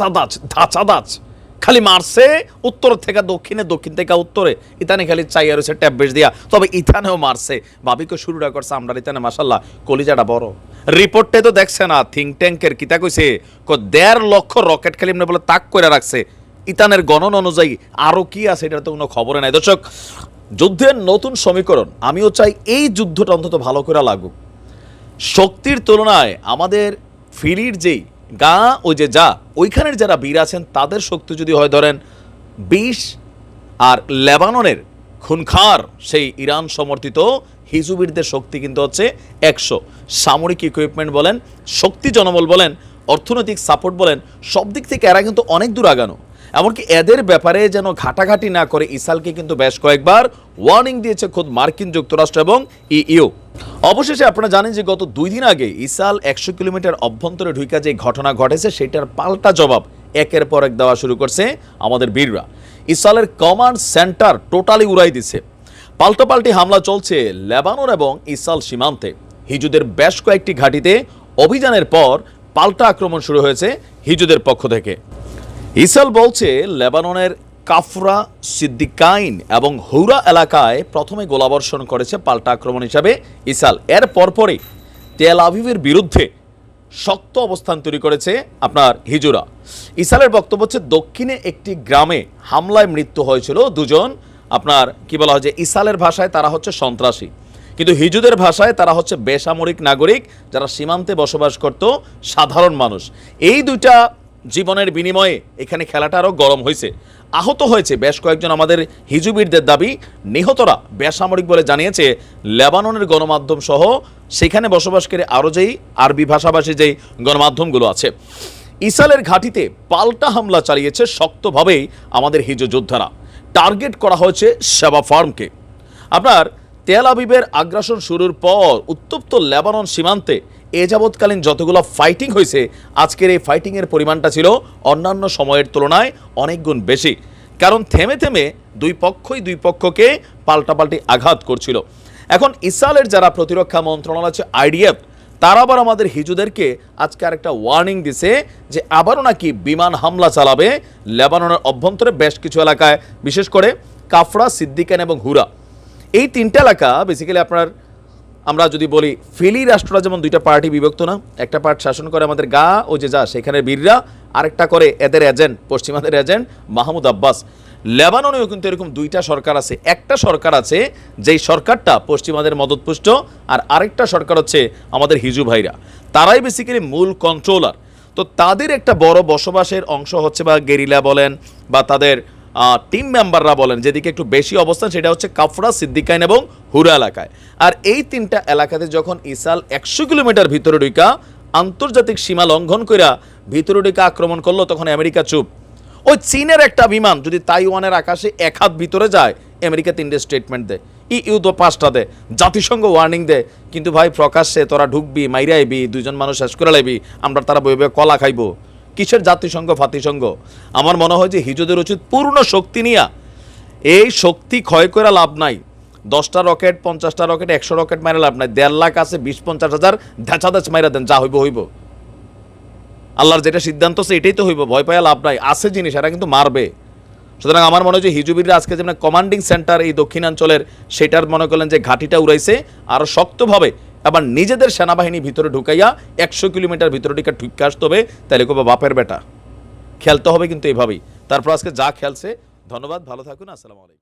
চাঁদাচ ধাচাদাচ খালি মারছে উত্তর থেকে দক্ষিণে, দক্ষিণ থেকে উত্তরে। ইতানে খালি চাইয়া রয়েছে ট্যাব বেশ দিয়া। তবে ইথানেও মারছে। বাবিকে শুরুটা করছে আমরা ইতানে মাসাল্লাহ কলিজাটা বড়। রিপোর্টে তো দেখছে না থিঙ্ক ট্যাঙ্কের কিতা কইছে, ক দেড় লক্ষ রকেট খালি এমনি বলে তাক করে রাখছে। ইতানের গণন অনুযায়ী আরও কি আছে এটা তো কোনো খবরে নাই। দর্শক, যুদ্ধের নতুন সমীকরণ, আমিও চাই এই যুদ্ধটা অন্তত ভালো করে লাগুক। শক্তির তুলনায় আমাদের ফিরির যেই গা ও যে যা, ওইখানের যারা বীর আছেন, তাদের শক্তি যদি হয় ধরেন বিশ আর লেবাননের খুনখার, সেই ইরান সমর্থিত হিজুবিরদের শক্তি কিন্তু হচ্ছে একশো। সামরিক ইকুইপমেন্ট বলেন, শক্তি জনবল বলেন, অর্থনৈতিক সাপোর্ট বলেন, সব দিক থেকে এরা কিন্তু অনেক দূর আগানো। এমনকি এদের ব্যাপারে যেন ঘাটাঘাটি না করে, ইসালকে কিন্তু বেশ কয়েকবার ওয়ার্নিং দিয়েছে খোদ মার্কিন যুক্তরাষ্ট্র এবং ইইউ। অবশেষে আপনারা জানেন যে গত দুই দিন আগে ইসাল একশো কিলোমিটার অভ্যন্তরে ঢুকা যে ঘটনা ঘটেছে, সেটার পাল্টা জবাব একের পর এক দেওয়া শুরু করছে আমাদের বীররা। ইসালের কমান্ড সেন্টার টোটালি উড়াই দিছে। পাল্টাপাল্টি হামলা চলছে লেবানন এবং ইসাল সীমান্তে। হিজুদের বেশ কয়েকটি ঘাঁটিতে অভিযানের পর পাল্টা আক্রমণ শুরু হয়েছে হিজুদের পক্ষ থেকে। ইসাল বলছে, লেবাননের কাফরা, সিদ্দিকাইন এবং হৌরা এলাকায় প্রথমে গোলাবর্ষণ করেছে পাল্টা আক্রমণ হিসাবে ইসাল। এর পরপরই তেল আভিভের বিরুদ্ধে শক্ত অবস্থান তৈরি করেছে আপনার হিজুরা। ইসালের বক্তব্য হচ্ছে, দক্ষিণে একটি গ্রামে হামলায় মৃত্যু হয়েছিল দুজন। আপনার কি বলা হয় যে, ইসালের ভাষায় তারা হচ্ছে সন্ত্রাসী। কিন্তু হিজুদের ভাষায় তারা হচ্ছে বেসামরিক নাগরিক, যারা সীমান্তে বসবাস করত সাধারণ মানুষ। এই দুইটা জীবনের বিনিময়ে এখানে খেলাটা আরও গরম হয়েছে। আহত হয়েছে বেশ কয়েকজন আমাদের হিজুবিরদের দাবি, নিহতরা বেসামরিক বলে জানিয়েছে, লেবাননের গণমাধ্যম সহ সেখানে বসবাসকারী আরও যেই আরবি ভাষাভাষী যেই গণমাধ্যমগুলো আছে। ইসালের ঘাঁটিতে পাল্টা হামলা চালিয়েছে শক্তভাবেই আমাদের হিজু যোদ্ধারা। টার্গেট করা হয়েছে সেবা ফার্মকে। আপনার তেল আবিবের আগ্রাসন শুরুর পর উত্তপ্ত লেবানন সীমান্তে এ যাবৎকালীন যতগুলো ফাইটিং হয়েছে, আজকের এই ফাইটিংয়ের পরিমাণটা ছিল অন্যান্য সময়ের তুলনায় অনেক গুণ বেশি। কারণ থেমে থেমে দুই পক্ষই দুই পক্ষকে পাল্টাপাল্টি আঘাত করছিল। এখন ইসরায়েলের যারা প্রতিরক্ষা মন্ত্রণালয় আছে, আইডিএফ, তারা আবার আমাদের হিজুদেরকে আজকে আরেকটা ওয়ার্নিং দিছে যে আবারও নাকি বিমান হামলা চালাবে লেবাননের অভ্যন্তরে বেশ কিছু এলাকায়, বিশেষ করে কাফরা, সিদ্দিকান এবং হুরা। এই তিনটা এলাকা বেসিক্যালি আপনার, আমরা যদি বলি ফিলি রাষ্ট্ররা যেমন দুইটা পার্টি বিভক্ত না, একটা পার্ট শাসন করে আমাদের গা ও যে যা সেখানে বীররা, আরেকটা করে এদের এজেন্ট পশ্চিমাদের এজেন্ট মাহমুদ আব্বাস। লেবাননেও কিন্তু এরকম দুইটা সরকার আছে। একটা সরকার আছে যেই সরকারটা পশ্চিমাদের মদতপুষ্ট আর আরেকটা সরকার হচ্ছে আমাদের হিজু ভাইরা। তারাই বেসিক্যালি মূল কন্ট্রোলার তো তাদের একটা বড় বসবাসের অংশ হচ্ছে বা গেরিলা বলেন বা তাদের টিম মেম্বাররা বলেন, যেদিকে একটু বেশি অবস্থান, সেটা হচ্ছে কাফরা, সিদ্দিকাইন এবং হুরা এলাকায়। আর এই তিনটা এলাকাতে যখন ইসাল একশো কিলোমিটার ভিতরে ঢুকা আন্তর্জাতিক সীমা লঙ্ঘন কইরা ভিতরে ঢুকা আক্রমণ করল, তখন আমেরিকা চুপ। ওই চীনের একটা বিমান যদি তাইওয়ানের আকাশে এক হাত ভিতরে যায়, আমেরিকা তিনটে স্টেটমেন্ট দেয়। ই ইউ তো পাঁচটা দেয়, জাতিসংঘ ওয়ার্নিং দেয়। কিন্তু ভাই, প্রকাশ্যে তোরা ঢুকবি মাইরা আইবি দুইজন মানুষ শেষ করে লাইবি, আমরা তারা বইবে কলা খাইবো। কিসের জাতিসংঘ, ফাতিসংঘ? আমার মনে হয় যে হিজুদের উচিত পূর্ণ শক্তি নিয়া এই শক্তি ক্ষয় করে লাভ নাই। দশটা রকেট, পঞ্চাশটা রকেট, একশো রকেট মারে লাভ নাই। দেড় লাখ আছে, বিশ, পঞ্চাশ হাজার ধ্যাচা ধ্যাচ মাইরা দেন, যা হইব হইব। আল্লাহর যেটা সিদ্ধান্ত আছে, এটাই তো হইব, ভয় পাইয়া লাভ নাই। আছে জিনিস, এরা কিন্তু মারবে। সুতরাং আমার মনে হয় যে হিজুবিরা আজকে যেমন কমান্ডিং সেন্টার এই দক্ষিণাঞ্চলের, সেটার মনে করলেন যে ঘাটিটা উড়াইছে আরও শক্তভাবে আবার নিজেদের সেনাবাহিনী ভিতরে ঢুকাইয়া একশো কিলোমিটার ভিতরে ঢুকে ঢুকে আসতে হবে তাহলে কবে বাপের বেটা। খেলতে হবে কিন্তু এভাবেই। তারপর আজকে যা খেলছে, ধন্যবাদ, ভালো থাকুন, আসসালামু আলাইকুম।